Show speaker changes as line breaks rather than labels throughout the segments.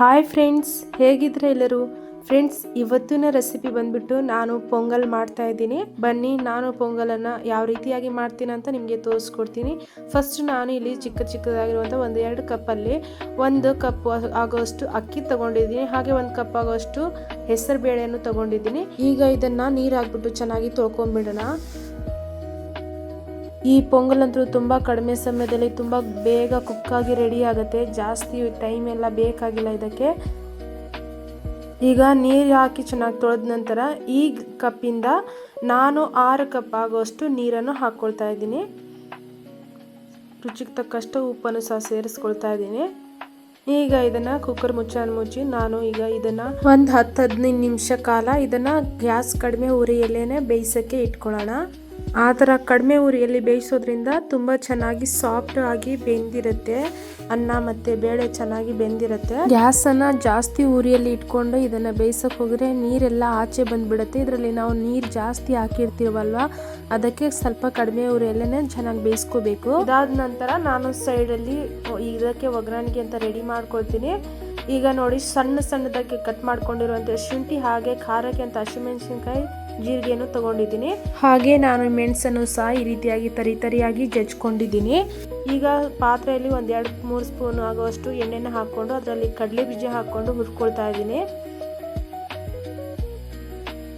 Hi friends, ಹೇಗಿದ್ರೆ ಎಲ್ಲರೂ? Friends, ಇವತ್ತಿನ recipe ಬಂದ್ಬಿಟ್ಟು ನಾನು ಪೊಂಗಲ್ ಮಾಡ್ತಾ ಇದ್ದೀನಿ. ಬನ್ನಿ, ನಾನು ಪೊಂಗಲನ್ನು ಯಾವ ರೀತಿಯಾಗಿ ಮಾಡ್ತೀನಿ ಅಂತ ನಿಮಗೆ ತೋರಿಸ್ಕೊಡ್ತೀನಿ. ಫಸ್ಟ್ ನಾನು ಇಲ್ಲಿ ಚಿಕ್ಕ ಚಿಕ್ಕದಾಗಿರುವಂಥ ಒಂದು ಎರಡು ಕಪ್ಪಲ್ಲಿ ಒಂದು ಕಪ್ ಆಗೋಷ್ಟು ಅಕ್ಕಿ ತಗೊಂಡಿದ್ದೀನಿ. ಹಾಗೆ ಒಂದು ಕಪ್ ಆಗೋಷ್ಟು ಹೆಸರು ಬೇಳೆಯನ್ನು ತಗೊಂಡಿದ್ದೀನಿ. ಈಗ ಇದನ್ನು ನೀರು ಹಾಕ್ಬಿಟ್ಟು ಚೆನ್ನಾಗಿ ತೊಳ್ಕೊಂಬಿಡೋಣ. ಈ ಪೊಂಗಲ್ ಅಂತೂ ತುಂಬ ಕಡಿಮೆ ಸಮಯದಲ್ಲಿ ತುಂಬ ಬೇಗ ಕುಕ್ಕಾಗಿ ರೆಡಿ ಆಗುತ್ತೆ. ಜಾಸ್ತಿ ಟೈಮ್ ಎಲ್ಲ ಬೇಕಾಗಿಲ್ಲ ಇದಕ್ಕೆ. ಈಗ ನೀರು ಹಾಕಿ ಚೆನ್ನಾಗಿ ತೊಳೆದ ನಂತರ ಈ ಕಪ್ಪಿಂದ ನಾನು ಆರು ಕಪ್ ಆಗುವಷ್ಟು ನೀರನ್ನು ಹಾಕ್ಕೊಳ್ತಾ ಇದ್ದೀನಿ. ರುಚಿಗೆ ತಕ್ಕಷ್ಟು ಉಪ್ಪನ್ನು ಸಹ ಸೇರಿಸ್ಕೊಳ್ತಾ ಇದ್ದೀನಿ. ಈಗ ಇದನ್ನು ಕುಕ್ಕರ್ ಮುಚ್ಚನ್ನು ಮುಚ್ಚಿ ನಾನು ಈಗ ಇದನ್ನು ಒಂದು ಹತ್ತು ಹದಿನೈದು ನಿಮಿಷ ಕಾಲ ಇದನ್ನು ಗ್ಯಾಸ್ ಕಡಿಮೆ ಉರಿಯಲ್ಲೇ ಬೇಯಿಸೋಕ್ಕೆ ಇಟ್ಕೊಳ್ಳೋಣ. ಆ ಥರ ಕಡಿಮೆ ಉರಿಯಲ್ಲಿ ಬೇಯಿಸೋದ್ರಿಂದ ತುಂಬ ಚೆನ್ನಾಗಿ ಸಾಫ್ಟ್ ಆಗಿ ಬೆಂದಿರುತ್ತೆ. ಅನ್ನ ಮತ್ತು ಬೇಳೆ ಚೆನ್ನಾಗಿ ಬೆಂದಿರುತ್ತೆ. ಗ್ಯಾಸನ್ನು ಜಾಸ್ತಿ ಉರಿಯಲ್ಲಿ ಇಟ್ಕೊಂಡು ಇದನ್ನು ಬೇಯಿಸೋಕೆ ಹೋದರೆ ನೀರೆಲ್ಲ ಆಚೆ ಬಂದುಬಿಡುತ್ತೆ. ಇದರಲ್ಲಿ ನಾವು ನೀರು ಜಾಸ್ತಿ ಹಾಕಿರ್ತೀವಲ್ವ, ಅದಕ್ಕೆ ಸ್ವಲ್ಪ ಕಡಿಮೆ ಉರಿಯಲ್ಲೇ ಚೆನ್ನಾಗಿ ಬೇಯಿಸ್ಕೋಬೇಕು. ಇದಾದ ನಂತರ ನಾನು ಸೈಡಲ್ಲಿ ಇದಕ್ಕೆ ಒಗ್ಗರಣೆಗೆ ಅಂತ ರೆಡಿ ಮಾಡ್ಕೊಳ್ತೀನಿ. ಈಗ ನೋಡಿ ಸಣ್ಣ ಸಣ್ಣದಕ್ಕೆ ಕಟ್ ಮಾಡ್ಕೊಂಡಿರುವಂಥ ಶುಂಠಿ ಹಾಗೆ ಖಾರಕ್ಕೆ ಅಂತ ಹಸಿಮೆಣಸಿನ್ಕಾಯಿ ಜೀರಿಗೆಯನ್ನು ತಗೊಂಡಿದ್ದೀನಿ. ಹಾಗೆ ನಾನು ಮೆಣಸನ್ನು ಸಹ ಈ ರೀತಿಯಾಗಿ ತರಿ ತರಿಯಾಗಿ ಜಜ್ಕೊಂಡಿದ್ದೀನಿ. ಈಗ ಪಾತ್ರೆಯಲ್ಲಿ ಒಂದು ಎರಡು ಮೂರು ಸ್ಪೂನ್ ಆಗುವಷ್ಟು ಎಣ್ಣೆನ ಹಾಕ್ಕೊಂಡು ಅದರಲ್ಲಿ ಕಡಲೆ ಬೀಜ ಹಾಕ್ಕೊಂಡು ಹುರ್ಕೊಳ್ತಾ ಇದ್ದೀನಿ.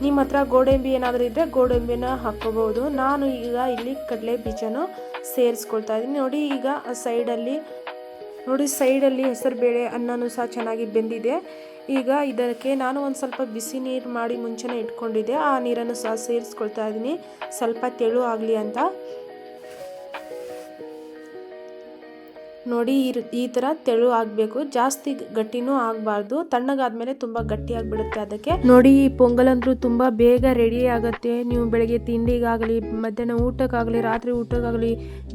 ನಿಮ್ಮ ಹತ್ರ ಗೋಡಂಬಿ ಏನಾದರೂ ಇದ್ದರೆ ಗೋಡಂಬಿನ ಹಾಕ್ಕೋಬಹುದು. ನಾನು ಈಗ ಇಲ್ಲಿ ಕಡಲೆ ಬೀಜನೂ ಸೇರಿಸ್ಕೊಳ್ತಾ ಇದ್ದೀನಿ. ನೋಡಿ ಈಗ ಸೈಡಲ್ಲಿ ನೋಡಿ, ಸೈಡಲ್ಲಿ ಹೆಸರುಬೇಳೆ ಅನ್ನನೂ ಸಹ ಚೆನ್ನಾಗಿ ಬೆಂದಿದೆ. ಈಗ ಇದಕ್ಕೆ ನಾನು ಒಂದು ಸ್ವಲ್ಪ ಬಿಸಿ ನೀರು ಮಾಡಿ ಮುಂಚೆನೇ ಇಟ್ಕೊಂಡಿದ್ದೆ. ಆ ನೀರನ್ನು ಸಹ ಸೇರಿಸ್ಕೊಳ್ತಾ ಇದ್ದೀನಿ. ಸ್ವಲ್ಪ ತೆಳು ಆಗಲಿ ಅಂತ. ನೋಡಿ, ಈ ಈ ಥರ ತೆಳು ಆಗಬೇಕು. ಜಾಸ್ತಿ ಗಟ್ಟಿನೂ ಆಗಬಾರ್ದು. ತಣ್ಣಗಾದ್ಮೇಲೆ ತುಂಬ ಗಟ್ಟಿ ಆಗಿಬಿಡುತ್ತೆ ಅದಕ್ಕೆ. ನೋಡಿ, ಈ ಪೊಂಗಲ್ ಅಂದ್ರೂ ತುಂಬ ಬೇಗ ರೆಡಿ ಆಗುತ್ತೆ. ನೀವು ಬೆಳಗ್ಗೆ ತಿಂಡಿಗಾಗಲಿ, ಮಧ್ಯಾಹ್ನ ಊಟಕ್ಕಾಗಲಿ, ರಾತ್ರಿ ಊಟಕ್ಕಾಗಲಿ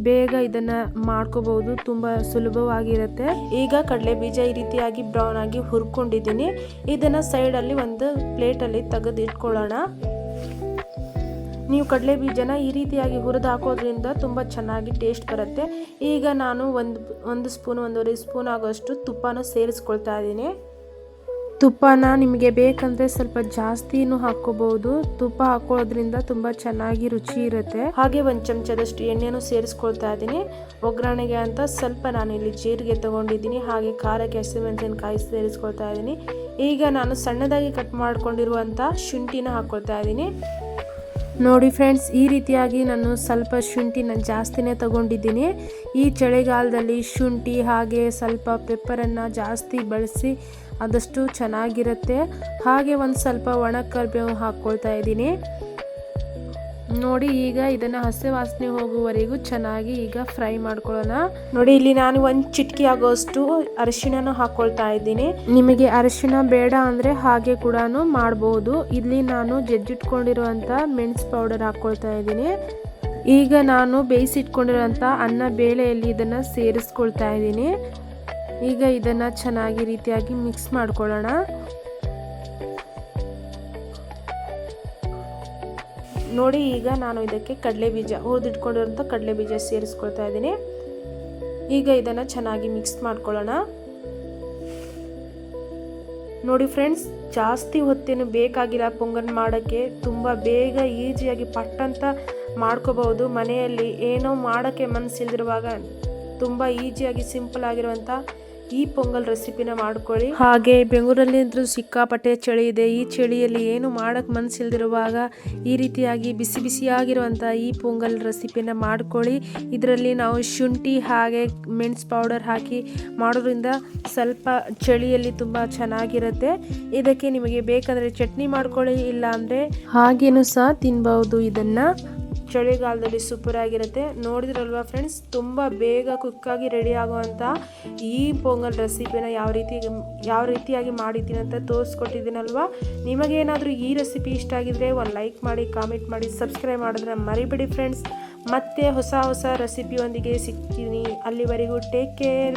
ಬೇಗ ಇದನ್ನು ಮಾಡ್ಕೋಬಹುದು ತುಂಬ ಸುಲಭವಾಗಿರುತ್ತೆ. ಈಗ ಕಡಲೆ ಬೀಜ ಈ ರೀತಿಯಾಗಿ ಬ್ರೌನ್ ಆಗಿ ಹುರ್ಕೊಂಡಿದ್ದೀನಿ. ಇದನ್ನು ಸೈಡಲ್ಲಿ ಒಂದು ಪ್ಲೇಟಲ್ಲಿ ತೆಗೆದು ಇಟ್ಕೊಳ್ಳೋಣ ನೀವು ಕಡಲೆ ಬೀಜನ ಈ ರೀತಿಯಾಗಿ ಹುರಿದು ಹಾಕೋದ್ರಿಂದ ತುಂಬ ಚೆನ್ನಾಗಿ ಟೇಸ್ಟ್ ಬರುತ್ತೆ. ಈಗ ನಾನು ಒಂದು ಒಂದು ಸ್ಪೂನ್ ಒಂದೂವರೆ ಸ್ಪೂನ್ ಆಗೋಷ್ಟು ತುಪ್ಪನ ಸೇರಿಸ್ಕೊಳ್ತಾ ಇದ್ದೀನಿ. ತುಪ್ಪನ ನಿಮಗೆ ಬೇಕಂದರೆ ಸ್ವಲ್ಪ ಜಾಸ್ತಿನೂ ಹಾಕ್ಕೋಬಹುದು. ತುಪ್ಪ ಹಾಕೋದ್ರಿಂದ ತುಂಬ ಚೆನ್ನಾಗಿ ರುಚಿ ಇರುತ್ತೆ. ಹಾಗೆ ಒಂದು ಚಮಚದಷ್ಟು ಎಣ್ಣೆನೂ ಸೇರಿಸ್ಕೊಳ್ತಾ ಇದ್ದೀನಿ. ಒಗ್ಗರಣೆಗೆ ಅಂತ ಸ್ವಲ್ಪ ನಾನು ಇಲ್ಲಿ ಜೀರಿಗೆ ತೊಗೊಂಡಿದ್ದೀನಿ. ಹಾಗೆ ಖಾರಕ್ಕೆ ಹಸಿಮೆಣಸಿನಕಾಯಿ ಸೇರಿಸ್ಕೊಳ್ತಾ ಇದ್ದೀನಿ. ಈಗ ನಾನು ಸಣ್ಣದಾಗಿ ಕಟ್ ಮಾಡ್ಕೊಂಡಿರುವಂಥ ಶುಂಠಿನ ಹಾಕ್ಕೊಳ್ತಾ ಇದ್ದೀನಿ. ನೋಡಿ ಫ್ರೆಂಡ್ಸ್ ಈ ರೀತಿಯಾಗಿ ನಾನು ಸ್ವಲ್ಪ ಶುಂಠಿನ ಜಾಸ್ತಿನೇ ತಗೊಂಡಿದ್ದೀನಿ. ಈ ಚಳಿಗಾಲದಲ್ಲಿ ಶುಂಠಿ ಹಾಗೆ ಸ್ವಲ್ಪ ಪೆಪ್ಪರನ್ನು ಜಾಸ್ತಿ ಬಳಸಿ ಆದಷ್ಟು ಚೆನ್ನಾಗಿರುತ್ತೆ. ಹಾಗೆ ಒಂದು ಸ್ವಲ್ಪ ಒಣ ಕರ್ಬೇವು ಹಾಕ್ಕೊಳ್ತಾ ಇದ್ದೀನಿ. ನೋಡಿ ಈಗ ಇದನ್ನ ಹಸೆ ವಾಸನೆ ಹೋಗುವವರೆಗೂ ಚೆನ್ನಾಗಿ ಈಗ ಫ್ರೈ ಮಾಡ್ಕೊಳ್ಳೋಣ. ನೋಡಿ ಇಲ್ಲಿ ನಾನು ಒಂದು ಚಿಟ್ಕಿ ಆಗೋಷ್ಟು ಅರಿಶಿಣನ ಹಾಕೊಳ್ತಾ ಇದ್ದೀನಿ. ನಿಮಗೆ ಅರಿಶಿಣ ಬೇಡ ಅಂದ್ರೆ ಹಾಗೆ ಕೂಡ ಮಾಡಬಹುದು ಇಲ್ಲಿ ನಾನು ಜಜ್ಜಿಟ್ಕೊಂಡಿರುವಂತ ಮೆಣಸು ಪೌಡರ್ ಹಾಕೊಳ್ತಾ ಇದ್ದೀನಿ. ಈಗ ನಾನು ಬೇಯಿಸಿಟ್ಕೊಂಡಿರೋಂಥ ಅನ್ನ ಬೇಳೆಯಲ್ಲಿ ಇದನ್ನು ಸೇರಿಸ್ಕೊಳ್ತಾ ಇದ್ದೀನಿ. ಈಗ ಇದನ್ನು ಚೆನ್ನಾಗಿ ರೀತಿಯಾಗಿ ಮಿಕ್ಸ್ ಮಾಡ್ಕೊಳ್ಳೋಣ. ನೋಡಿ ಈಗ ನಾನು ಇದಕ್ಕೆ ಕಡಲೆ ಬೀಜ ಹುರಿದಿಟ್ಕೊಂಡಿರೋಂಥ ಕಡಲೆ ಬೀಜ ಸೇರಿಸ್ಕೊಳ್ತಾ ಇದ್ದೀನಿ. ಈಗ ಇದನ್ನು ಚೆನ್ನಾಗಿ ಮಿಕ್ಸ್ ಮಾಡ್ಕೊಳ್ಳೋಣ. ನೋಡಿ ಫ್ರೆಂಡ್ಸ್ ಜಾಸ್ತಿ ಹೊತ್ತೇನು ಬೇಕಾಗಿಲ್ಲ ಪೊಂಗಲ್ ಮಾಡೋಕ್ಕೆ. ತುಂಬ ಬೇಗ ಈಜಿಯಾಗಿ ಪಟ್ಟಂತ ಮಾಡ್ಕೋಬಹುದು. ಮನೆಯಲ್ಲಿ ಏನೋ ಮಾಡೋಕ್ಕೆ ಮನಸ್ಸಿಲ್ದಿರುವಾಗ ತುಂಬ ಈಜಿಯಾಗಿ ಸಿಂಪಲ್ ಆಗಿರುವಂಥ ಈ ಪೊಂಗಲ್ ರೆಸಿಪಿನ ಮಾಡ್ಕೊಳ್ಳಿ. ಹಾಗೆ ಬೆಂಗಳೂರಲ್ಲಿ ಇದ್ರೂ ಸಿಕ್ಕಾಪಟ್ಟೆ ಚಳಿ ಇದೆ. ಈ ಚಳಿಯಲ್ಲಿ ಏನು ಮಾಡೋಕ್ಕೆ ಮನಸ್ಸಿಲ್ದಿರುವಾಗ ಈ ರೀತಿಯಾಗಿ ಬಿಸಿ ಬಿಸಿಯಾಗಿರುವಂಥ ಈ ಪೊಂಗಲ್ ರೆಸಿಪಿನ ಮಾಡ್ಕೊಳ್ಳಿ. ಇದರಲ್ಲಿ ನಾವು ಶುಂಠಿ ಹಾಗೆ ಮೆಣಸು ಪೌಡರ್ ಹಾಕಿ ಮಾಡೋದ್ರಿಂದ ಸ್ವಲ್ಪ ಚಳಿಯಲ್ಲಿ ತುಂಬ ಚೆನ್ನಾಗಿರುತ್ತೆ. ಇದಕ್ಕೆ ನಿಮಗೆ ಬೇಕಂದರೆ ಚಟ್ನಿ ಮಾಡ್ಕೊಳ್ಳಿ ಇಲ್ಲ ಅಂದರೆ ಹಾಗೇನು ಸಹ ತಿನ್ಬಹುದು ಇದನ್ನು. ಚಳಿಗಾಲದಲ್ಲಿ ಸೂಪರ್ ಆಗಿರುತ್ತೆ. ನೋಡಿದ್ರಲ್ವಾ ಫ್ರೆಂಡ್ಸ್ ತುಂಬ ಬೇಗ ಕುಕ್ಕಾಗಿ ರೆಡಿ ಆಗುವಂಥ ಈ ಪೊಂಗಲ್ ರೆಸಿಪಿನ ಯಾವ ರೀತಿ, ಯಾವ ರೀತಿಯಾಗಿ ಮಾಡಿದ್ದೀನಿ ಅಂತ ತೋರಿಸ್ಕೊಟ್ಟಿದ್ದೀನಲ್ವಾ? ನಿಮಗೇನಾದರೂ ಈ ರೆಸಿಪಿ ಇಷ್ಟ ಆಗಿದ್ರೆ ಒಂದು ಲೈಕ್ ಮಾಡಿ ಕಾಮೆಂಟ್ ಮಾಡಿ ಸಬ್ಸ್ಕ್ರೈಬ್ ಮಾಡಿದ್ರೆ ಮರಿಬೇಡಿ ಫ್ರೆಂಡ್ಸ್ ಮತ್ತೆ ಹೊಸ ಹೊಸ ರೆಸಿಪಿಯೊಂದಿಗೆ ಸಿಗ್ತೀನಿ. ಅಲ್ಲಿವರೆಗೂ ಟೇಕ್ ಕೇರ್